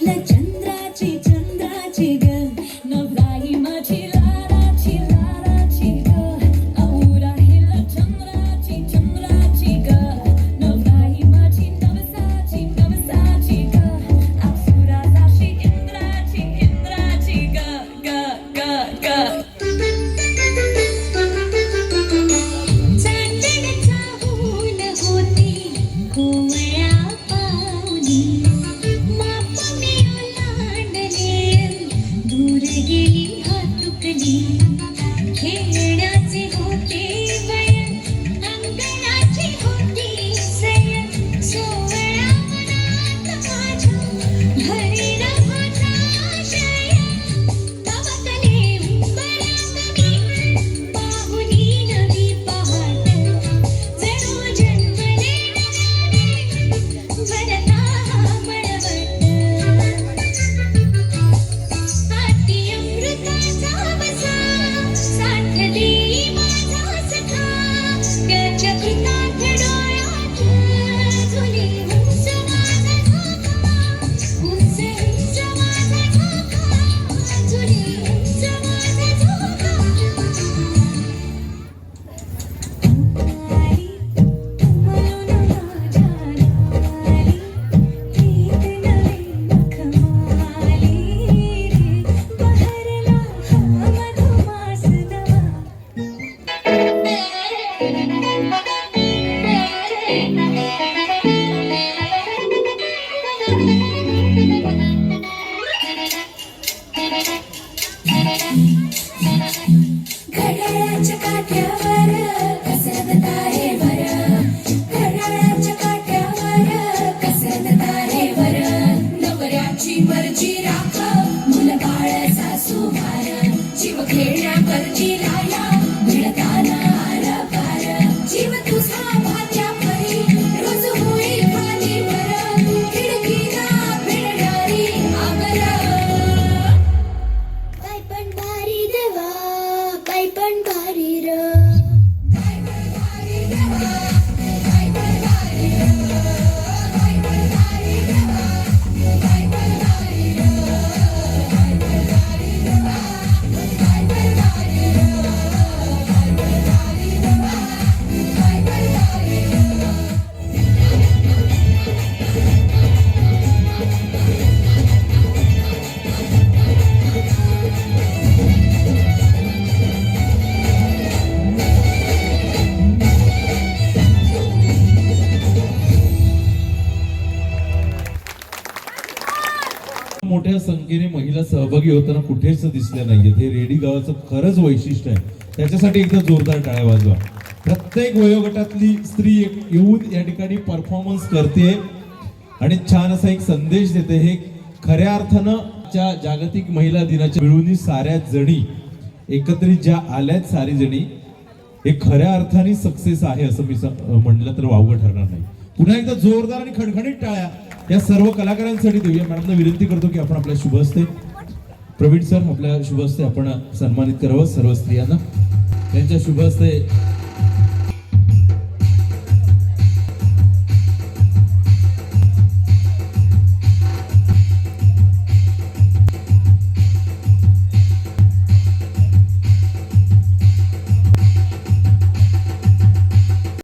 let you मर्जी राख मुलं बाळ सासू भार जीव खेळण्या करजी लाया मोठ्या संख्येने महिला सहभागी होताना कुठेच दिसल्या नाहीयेत. हे रेडी गावाचं खरंच वैशिष्ट्य आहे. त्याच्यासाठी एकदा जोरदार टाळ्या वाजवा. प्रत्येक वयोगटातली स्त्री एक येऊन या ठिकाणी परफॉर्मन्स करते आणि छान असा एक संदेश देते. हे खऱ्या अर्थानं च्या जागतिक महिला दिनाच्या मिळून साऱ्या जणी एकत्रित ज्या आल्यात सारी जणी हे खऱ्या अर्थाने सक्सेस आहे असं मी म्हणलं तर वावगं ठरणार नाही. पुन्हा एकदा जोरदार आणि खणखणीत टाळ्या. या सर्व कलाकारांसाठी देऊया. मॅडमला विनंती करतो की आपण आपल्या शुभ असते प्रवीण सर आपल्या शुभ हस्ते आपण सन्मानित करावं सर्व स्त्रियांना. त्यांच्या शुभ हस्ते